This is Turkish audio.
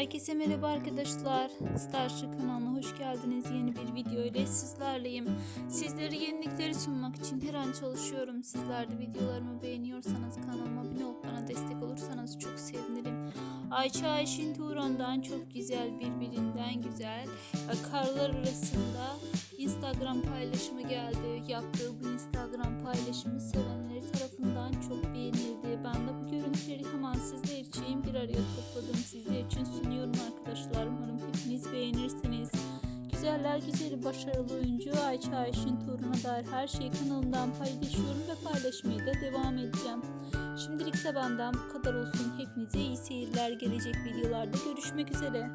Herkese merhaba arkadaşlar. Starship kanalına hoş geldiniz. Yeni bir video ile sizlerleyim. Sizlere yenilikleri sunmak için her an çalışıyorum. Sizler de videolarımı beğeniyorsanız kanalıma abone olup bana destek olursanız çok sevinirim. Ayça Ayşin Turan'dan çok güzel birbirinden güzel e, karlar arasında Instagram paylaşımı geldi. Yaptığı bu Instagram paylaşımı sevenleri tarafından çok beğenildi. Ben de bu görüntüleri hemen sizler için bir araya topladım. Sizler için Güzeller güzeli başarılı oyuncu Ayça Ayşin Tuğrun'a dair her şeyi kanalımdan paylaşıyorum ve paylaşmaya da devam edeceğim. Şimdilik ise benden bu kadar olsun. Hepinize iyi seyirler. Gelecek videolarda görüşmek üzere.